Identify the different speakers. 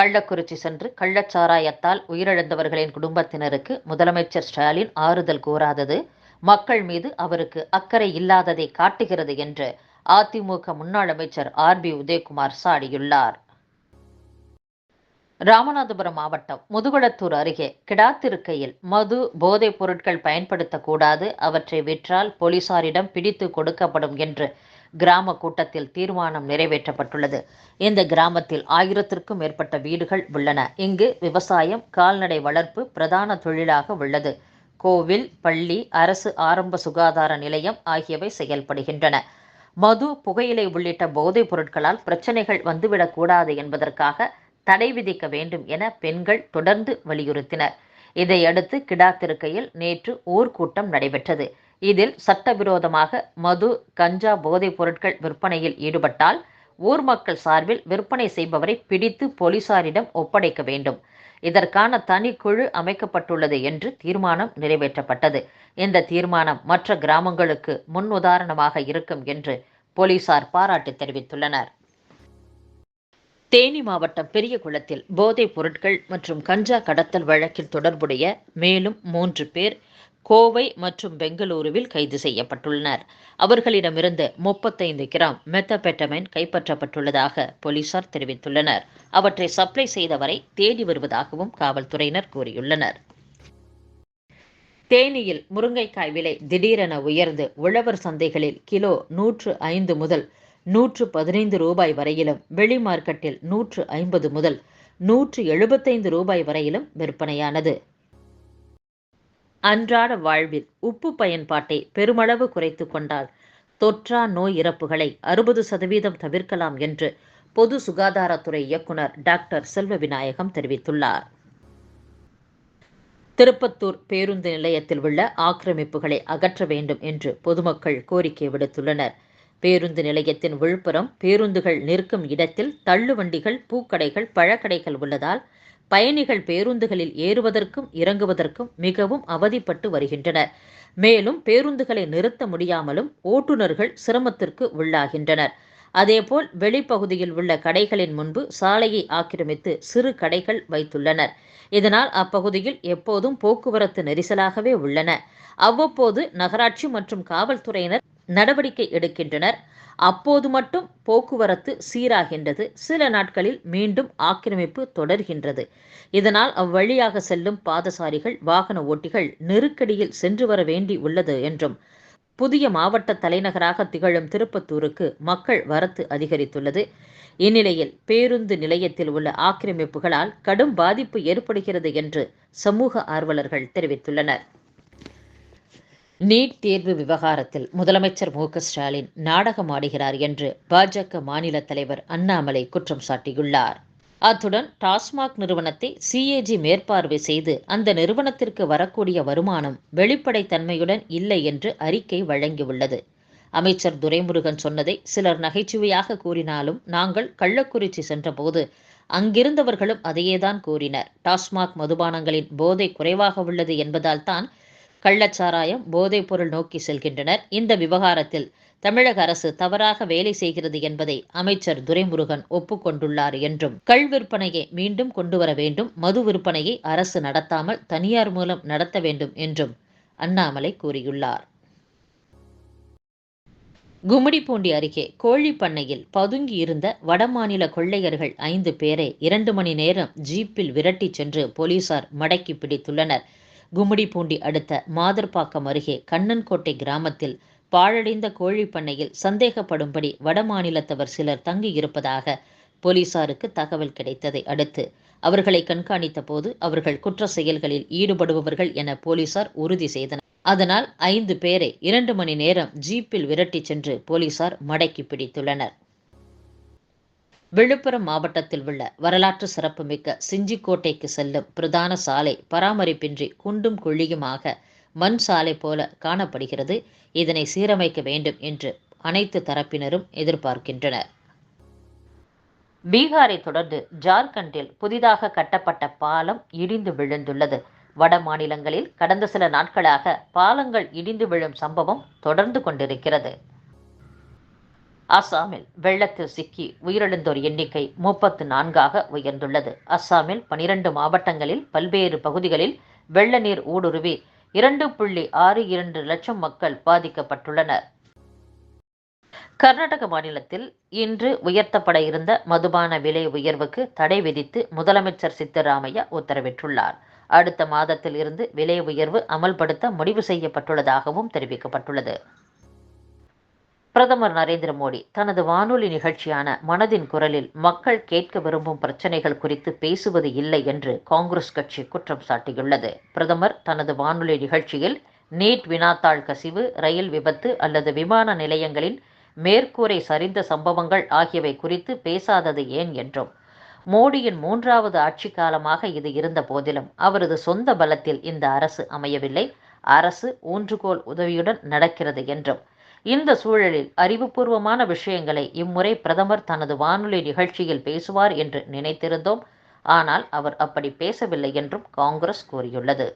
Speaker 1: கள்ளக்குறிச்சி சென்று கள்ளச்சாராயத்தால் உயிரிழந்தவர்களின் குடும்பத்தினருக்கு முதலமைச்சர் ஸ்டாலின் ஆறுதல் கூறாதது. மக்கள் மீது அவருக்கு அக்கறை இல்லாததை காட்டுகிறது என்று அதிமுக முன்னாள் அமைச்சர் ஆர் பி உதயகுமார் சாடியுள்ளார். ராமநாதபுரம் மாவட்டம் முதுகுளத்தூர் அருகே கிடாத்திருக்கையில் மது போதைப் பொருட்கள் பயன்படுத்தக்கூடாது அவற்றை விற்றால் போலீசாரிடம் பிடித்து கொடுக்கப்படும் என்று கிராம கூட்டத்தில் தீர்மானம் நிறைவேற்றப்பட்டுள்ளது. இந்த கிராமத்தில் ஆயிரத்திற்கும் மேற்பட்ட வீடுகள் உள்ளன. இங்கு விவசாயம் கால்நடை வளர்ப்பு பிரதான தொழிலாக உள்ளது. கோவில் பள்ளி அரசு ஆரம்ப சுகாதார நிலையம் ஆகியவை செயல்படுகின்றன. மது புகையிலை உள்ளிட்ட போதைப் பொருட்களால் பிரச்சனைகள் வந்துவிடக்கூடாது என்பதற்காக தடை விதிக்க வேண்டும் என பெண்கள் தொடர்ந்து வலியுறுத்தினர். இதையடுத்து கிடாத்திருக்கையில் நேற்று ஊர்க்கூட்டம் நடைபெற்றது. இதில் சட்டவிரோதமாக மது கஞ்சா போதைப் பொருட்கள் விற்பனையில் ஈடுபட்டால் ஊர் மக்கள் சார்பில் விற்பனை செய்பவரை பிடித்து போலீசாரிடம் ஒப்படைக்க வேண்டும். இதற்கான தனி குழு அமைக்கப்பட்டுள்ளது என்று தீர்மானம் நிறைவேற்றப்பட்டது. இந்த தீர்மானம் மற்ற கிராமங்களுக்கு முன் உதாரணமாக இருக்கும் என்று போலீசார் பாராட்டு தெரிவித்துள்ளனர். தேனி மாவட்டம் பெரியகுளத்தில் போதைப் பொருட்கள் மற்றும் கஞ்சா கடத்தல் வழக்கில் தொடர்புடைய மேலும் மூன்று பேர் கோவை மற்றும் பெங்களூருவில் கைது செய்யப்பட்டுள்ளனர். அவர்களிடமிருந்து முப்பத்தைந்து கிராம் மெத்தபெட்டமைன் கைப்பற்றப்பட்டுள்ளதாக போலீசார் தெரிவித்துள்ளனர். அவற்றை சப்ளை செய்தவரை தேடி வருவதாகவும் காவல்துறையினர் கூறியுள்ளனர். தேனியில் முருங்கைக்காய் விலை திடீரென உயர்ந்து உழவர் சந்தைகளில் கிலோ நூற்று ஐந்து முதல் நூற்று பதினைந்து ரூபாய் வரையிலும் வெளி மார்க்கெட்டில் நூற்று ஐம்பது முதல் நூற்று எழுபத்தைந்து ரூபாய் வரையிலும் விற்பனையானது. அன்றாட வாழ்வில் உப்பு பயன்பாட்டை பெருமளவு குறைத்து கொண்டால் தொற்றா நோய் இறப்புகளை அறுபது சதவீதம் தவிர்க்கலாம் என்று பொது சுகாதாரத்துறை இயக்குனர் டாக்டர் செல்வ விநாயகம் தெரிவித்துள்ளார். திருப்பத்தூர் பேருந்து நிலையத்தில் உள்ள ஆக்கிரமிப்புகளை அகற்ற வேண்டும் என்று பொதுமக்கள் கோரிக்கை விடுத்துள்ளனர். பேருந்து நிலையத்தின் விழுப்புரம் பேருந்துகள் நிற்கும் இடத்தில் தள்ளுவண்டிகள் பூக்கடைகள் பழக்கடைகள் உள்ளதால் பயணிகள் பேருந்துகளில் ஏறுவதற்கும் இறங்குவதற்கும் மிகவும் அவதிப்பட்டு வருகின்றனர். மேலும் பேருந்துகளை நிறுத்த முடியாமலும் ஓட்டுநர்கள் சிரமத்திற்கு உள்ளாகின்றனர். அதேபோல் வெளிப்பகுதியில் உள்ள கடைகளின் முன்பு சாலையை ஆக்கிரமித்து சிறு கடைகள் வைத்துள்ளனர். இதனால் அப்பகுதியில் எப்போதும் போக்குவரத்து நெரிசலாகவே உள்ளன. அவ்வப்போது நகராட்சி மற்றும் காவல்துறையினர் நடவடிக்கை எடுக்கின்றனர். அப்போது மட்டும் போக்குவரத்து சீராகின்றது. சில நாட்களில் மீண்டும் ஆக்கிரமிப்பு தொடர்கின்றது. இதனால் அவ்வழியாக செல்லும் பாதசாரிகள் வாகன ஓட்டிகள் நெருக்கடியில் சென்று வர வேண்டி உள்ளது என்றும் புதிய மாவட்ட தலைநகராக திகழும் திருப்பத்தூருக்கு மக்கள் வரத்து அதிகரித்துள்ளது. இந்நிலையில் பேருந்து நிலையத்தில் உள்ள ஆக்கிரமிப்புகளால் கடும் பாதிப்பு ஏற்படுகிறது என்று சமூக ஆர்வலர்கள் தெரிவித்துள்ளனர். நீட் தேர்வு விவகாரத்தில் முதலமைச்சர் மு ஸ்டாலின் நாடகம் ஆடுகிறார் என்று பாஜக மாநில தலைவர் அண்ணாமலை குற்றம் சாட்டியுள்ளார். அத்துடன் டாஸ்மாக் நிறுவனத்தை சிஏஜி மேற்பார்வை செய்து அந்த நிறுவனத்திற்கு வரக்கூடிய வருமானம் வெளிப்படைத்தன்மையுடன் இல்லை என்று அறிக்கை வழங்கியுள்ளது. அமைச்சர் துரைமுருகன் சொன்னதை சிலர் நகைச்சுவையாக கூறினாலும் நாங்கள் கள்ளக்குறிச்சி சென்றபோது அங்கிருந்தவர்களும் அதையேதான் கூறினர். டாஸ்மாக் மதுபானங்களின் போதை குறைவாக உள்ளது என்பதால் தான் கள்ளச்சாராயம் போதைப்பொருள் நோக்கி செல்கின்றனர். இந்த விவகாரத்தில் தமிழக அரசு தவறாக வேலை செய்கிறது என்பதை அமைச்சர் துரைமுருகன் ஒப்புக்கொண்டுள்ளார் என்றும் கள் விற்பனையை மீண்டும் கொண்டு வர வேண்டும் மது விற்பனையை அரசு நடத்தாமல் தனியார் மூலம் நடத்த வேண்டும் என்றும் அண்ணாமலை கூறியுள்ளார். கும்மிடிப்பூண்டி அருகே கோழி பண்ணையில் பதுங்கி இருந்த வடமாநில கொள்ளையர்கள் ஐந்து பேரை இரண்டு மணி நேரம் ஜீப்பில் விரட்டிச் சென்று போலீசார் மடக்கி பிடித்துள்ளனர். கும்மிடிப்பூண்டி அடுத்த மாதர்பாக்கம் அருகே கண்ணன்கோட்டை கிராமத்தில் பாழடைந்த கோழி பண்ணையில் சந்தேகப்படும்படி வடமாநிலத்தவர் சிலர் தங்கியிருப்பதாக போலீசாருக்கு தகவல் கிடைத்ததை அடுத்து அவர்களை கண்காணித்த போது அவர்கள் குற்ற செயல்களில் ஈடுபடுபவர்கள் என போலீசார் உறுதி செய்தனர். அதனால் ஐந்து பேரை இரண்டு மணி நேரம் ஜீப்பில் விரட்டிச் சென்று போலீசார் மடக்கி பிடித்துள்ளனர். விழுப்புரம் மாவட்டத்தில் உள்ள வரலாற்று சிறப்புமிக்க சிஞ்சிக்கோட்டைக்கு செல்லும் பிரதான சாலை பராமரிப்பின்றி குண்டும் குழியுமாக மண் சாலை போல காணப்படுகிறது. இதனை சீரமைக்க வேண்டும் என்று அனைத்து தரப்பினரும் எதிர்பார்க்கின்றனர். பீகாரை தொடர்ந்து ஜார்க்கண்டில் புதிதாக கட்டப்பட்ட பாலம் இடிந்து விழுந்துள்ளது. வட மாநிலங்களில் கடந்த சில நாட்களாக பாலங்கள் இடிந்து விழும் சம்பவம் தொடர்ந்து கொண்டிருக்கிறது. அஸ்ஸாமில் வெள்ளத்தில் சிக்கி உயிரிழந்தோர் எண்ணிக்கை முப்பத்து நான்காக உயர்ந்துள்ளது. அஸ்ஸாமில் பனிரெண்டு மாவட்டங்களில் பல்வேறு பகுதிகளில் வெள்ள நீர் ஊடுருவி இரண்டு புள்ளி ஆறு இரண்டு லட்சம் மக்கள் பாதிக்கப்பட்டுள்ளனர். கர்நாடக மாநிலத்தில் இன்று உயர்த்தப்பட இருந்த மதுபான விலை உயர்வுக்கு தடை விதித்து முதலமைச்சர் சித்தராமையா உத்தரவிட்டுள்ளார். அடுத்த மாதத்தில் இருந்து விலை உயர்வு அமல்படுத்த முடிவு செய்யப்பட்டுள்ளதாகவும் தெரிவிக்கப்பட்டுள்ளது. பிரதமர் நரேந்திர மோடி தனது வானொலி நிகழ்ச்சியான மனதின் குரலில் மக்கள் கேட்க விரும்பும் பிரச்சனைகள் குறித்து பேசுவது இல்லை என்று காங்கிரஸ் கட்சி குற்றம் சாட்டியுள்ளது. பிரதமர் தனது வானொலி நிகழ்ச்சியில் நீட் வினாத்தாள் கசிவு ரயில் விபத்து அல்லது விமான நிலையங்களின் மேற்கூரை சரிந்த சம்பவங்கள் ஆகியவை குறித்து பேசாதது ஏன் என்றும் மோடியின் மூன்றாவது ஆட்சி காலமாக இது இருந்த போதிலும் அவரது சொந்த பலத்தில் இந்த அரசு அமையவில்லை. அரசு ஊன்றுகோல் உதவியுடன் நடக்கிறது என்றும் இந்த சூழலில் அறிவுபூர்வமான விஷயங்களை இம்முறை பிரதமர் தனது வானொலி நிகழ்ச்சியில் பேசுவார் என்று நினைத்திருந்தோம். ஆனால் அவர் அப்படி பேசவில்லை என்றும் காங்கிரஸ் கூறியுள்ளது.